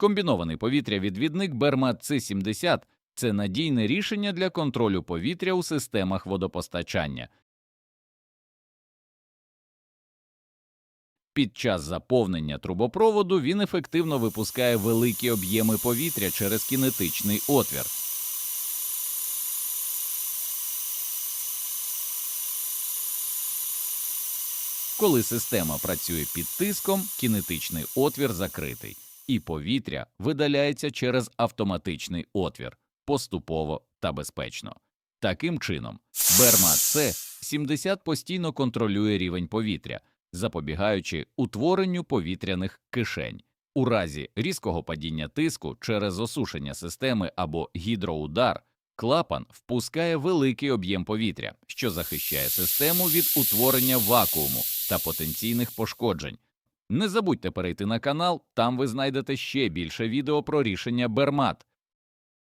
Комбінований повітря-відвідник Бермат С-70 – це надійне рішення для контролю повітря у системах водопостачання. Під час заповнення трубопроводу він ефективно випускає великі об'єми повітря через кінетичний отвір. Коли система працює під тиском, кінетичний отвір закритий, і повітря видаляється через автоматичний отвір поступово та безпечно. Таким чином, Бермат С 70 постійно контролює рівень повітря, запобігаючи утворенню повітряних кишень. У разі різкого падіння тиску через осушення системи або гідроудар клапан впускає великий об'єм повітря, що захищає систему від утворення вакууму та потенційних пошкоджень. Не забудьте перейти на канал, там ви знайдете ще більше відео про рішення Бермат.